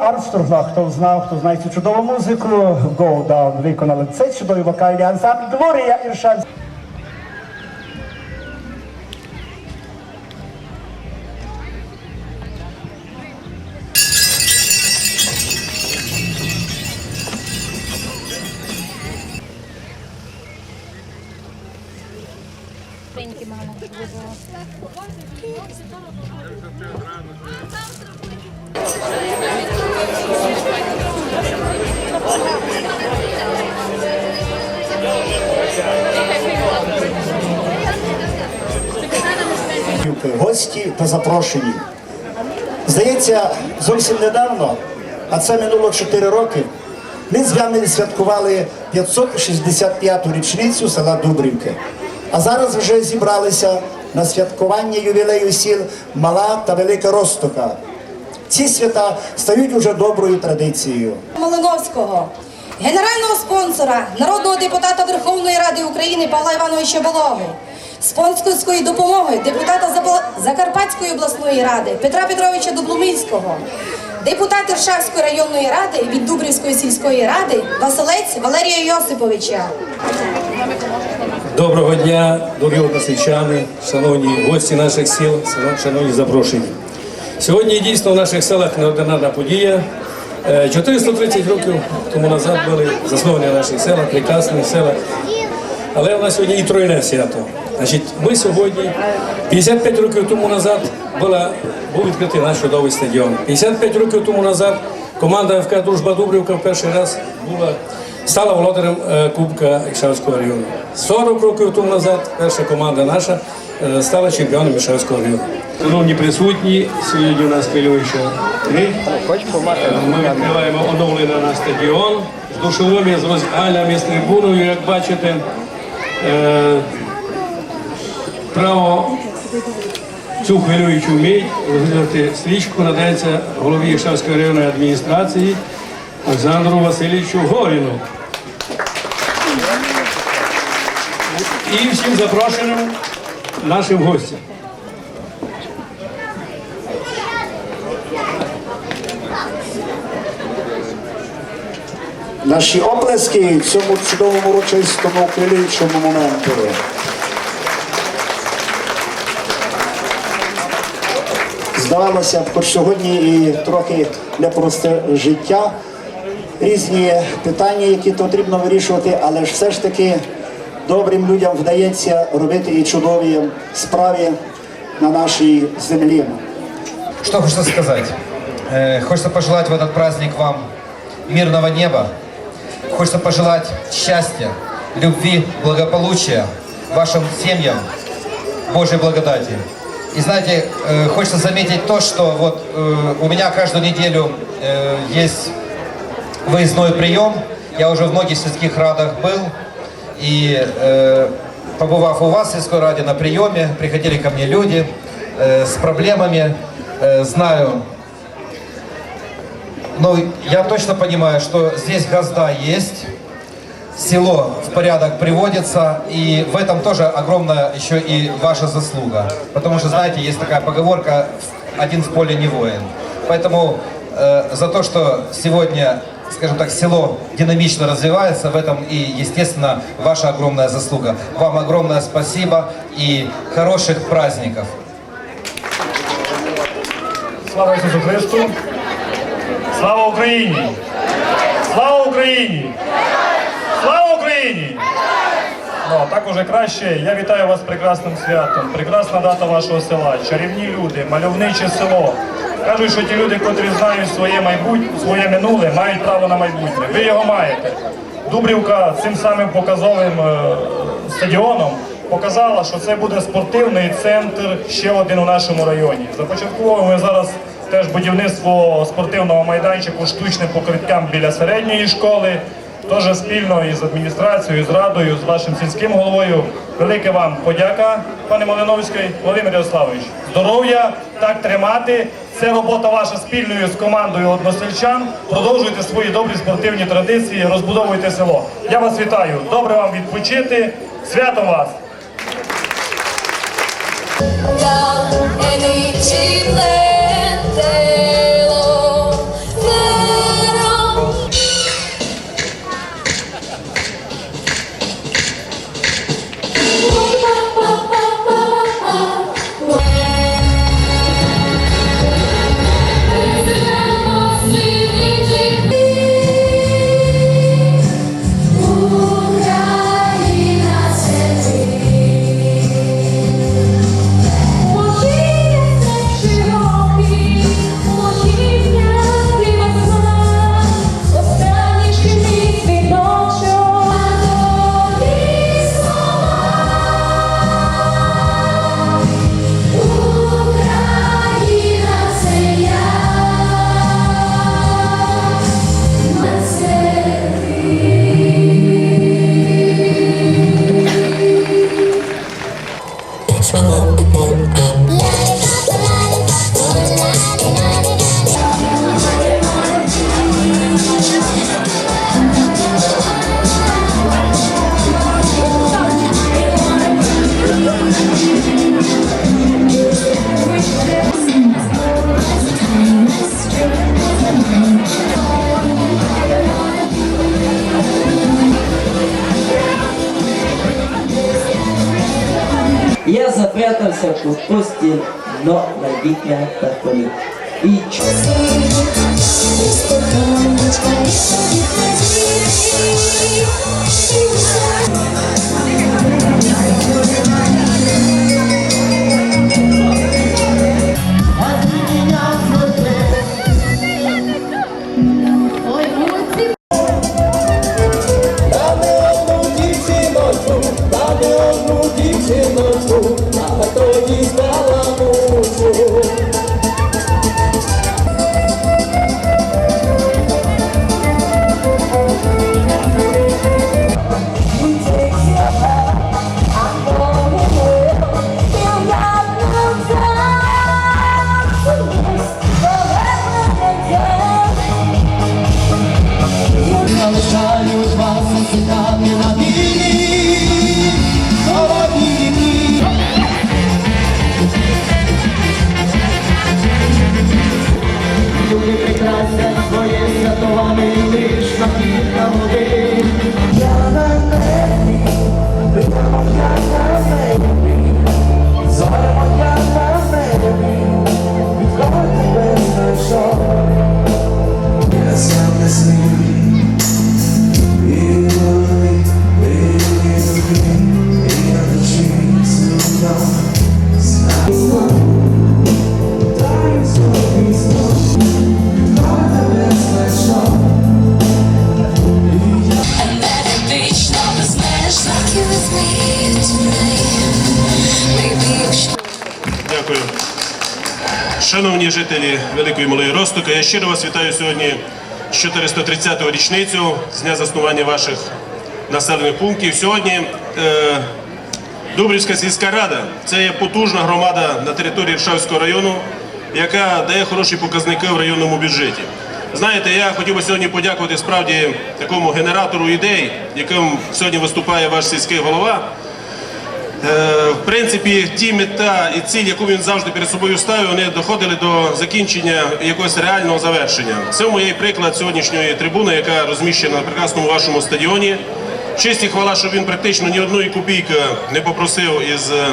Армстронга, хто знав, хто знає цю чудову музику, Go Down виконали цей чудовий вокальний ансамбль Глорія Іршан. Гості та запрошені. Здається, зовсім недавно, а це минуло 4 роки, ми з вами святкували 565-ту річницю села Дубрівки. А зараз вже зібралися на святкування ювілею сіл Мала та Велика Ростока. Ці свята стають уже доброю традицією. Малиновського, генерального спонсора, народного депутата Верховної Ради України Павла Івановича Балоги, спонсорської допомоги депутата Закарпатської обласної ради Петра Петровича Дублуминського, депутат Іршавської районної ради від Дубрівської сільської ради Василець Валерія Йосиповича. Доброго дня, дорогі односельчани, шановні гості наших сіл, шановні запрошені. Сьогодні дійсно в наших селах неординарна подія. Е, 430 років тому назад були засновані наші села, прекрасні села. Але у нас сьогодні і тройне свято. Значить, ми сьогодні, 55 років тому назад була, був відкритий наш чудовий стадіон. 55 років тому назад команда ФК Дружба Дубрівка в перший раз була, стала володарем е, Кубка Ішавського району. 40 років тому назад перша команда наша е, стала чемпіоном Ішавського району. Шановні присутні, сьогодні у нас хвилююча три. Ми відкриваємо оновлений наш стадіон з душовими, з роздяганнями, з трибуною, як бачите. Право цю хвилюючу мить розглянути стрічку надається голові Шавської районної адміністрації Олександру Васильовичу Горіну. І всім запрошеним нашим гостям. Наші оплески цьому чудовому урочистому хвилюючому моменту. Здавалося хоч сьогодні і трохи непросте життя, різні питання, які потрібно вирішувати, але ж все ж таки добрим людям вдається робити і чудові справи на нашій землі. Что хочется сказать? Э, Хочется пожелать в этот праздник вам мирного неба. Хочется пожелать счастья, любви, благополучия вашим семьям, Божьей благодати. И знаете, э, хочется заметить то, что вот э, у меня каждую неделю э, есть выездной прием. Я уже в многих сельских радах был. И э, побывав у вас в сельской раде на приеме, приходили ко мне люди э, с проблемами. Э, знаю, но я точно понимаю, что здесь газда есть, село в порядок приводится, и в этом тоже огромная еще и ваша заслуга. Потому что, знаете, есть такая поговорка «один в поле не воин». Поэтому э, за то, что сегодня, скажем так, село динамично развивается, в этом и, естественно, ваша огромная заслуга. Вам огромное спасибо и хороших праздников. Слава Ісусу Христу! Слава Україні! Слава Україні! Україні! Ну, а так уже краще. Я вітаю вас з прекрасним святом. Прекрасна дата вашого села. Чарівні люди, мальовниче село. Кажуть, що ті люди, котрі знають своє майбутнє, своє минуле, мають право на майбутнє. Ви його маєте. Дубрівка цим самим показовим е, стадіоном показала, що це буде спортивний центр ще один у нашому районі. Започатковуємо зараз теж будівництво спортивного майданчику штучним покриттям біля середньої школи. Теж спільно із адміністрацією, з радою, з вашим сільським головою. Велике вам подяка, пане Малиновський, Володимир Ярославович. Здоров'я, так тримати. Це робота ваша спільною з командою односельчан. Продовжуйте свої добрі спортивні традиції, розбудовуйте село. Я вас вітаю. Добре вам відпочити. Свято вас! e ci ляжеться у постіль, но найбітня та полі. І song. Yes, I'm listening. Шановні жителі Великої Малої Ростока, я щиро вас вітаю сьогодні з 430-го річницю з дня заснування ваших населених пунктів. Сьогодні е, Дубрівська сільська рада це є потужна громада на території Іршавського району, яка дає хороші показники в районному бюджеті. Знаєте, я хотів би сьогодні подякувати справді такому генератору ідей, яким сьогодні виступає ваш сільський голова. Е, В принципі, ті мета і ціль, яку він завжди перед собою ставив, вони доходили до закінчення якогось реального завершення. Це моєї приклад сьогоднішньої трибуни, яка розміщена на прекрасному вашому стадіоні. Честь і хвала, що він практично ні одної копійки не попросив із е,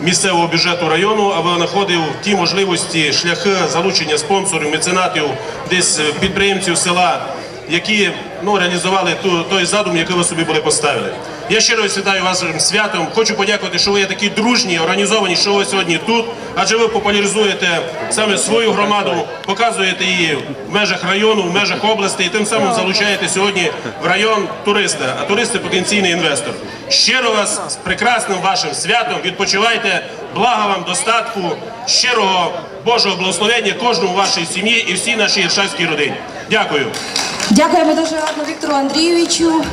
місцевого бюджету району, а знаходив ті можливості, шляхи залучення спонсорів, меценатів, десь е, підприємців села, які ну, реалізували ту, той задум, який ви собі були поставили. Я щиро вітаю вас святом. Хочу подякувати, що ви є такі дружні, організовані, що ви сьогодні тут, адже ви популяризуєте саме свою громаду, показуєте її в межах району, в межах області, і тим самим залучаєте сьогодні в район туриста, а туристи потенційний інвестор. Щиро вас з прекрасним вашим святом. Відпочивайте, блага вам достатку, щирого Божого благословення кожному вашій сім'ї і всій нашій іршавській родині. Дякую. Дякуємо дуже гарно Віктору Андрійовичу.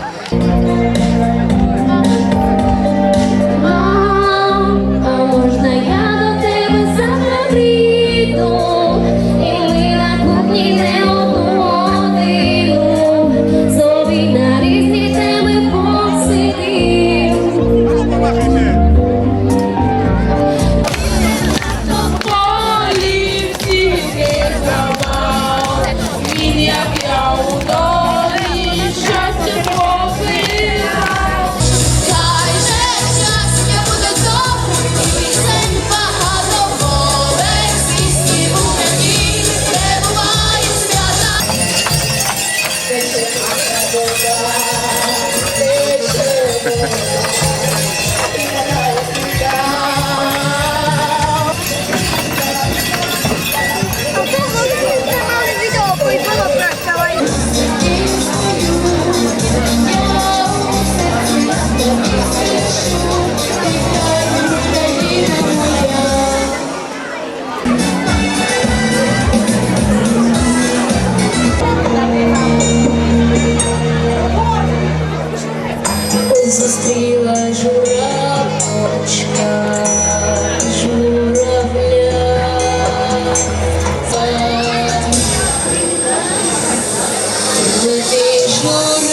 Sure.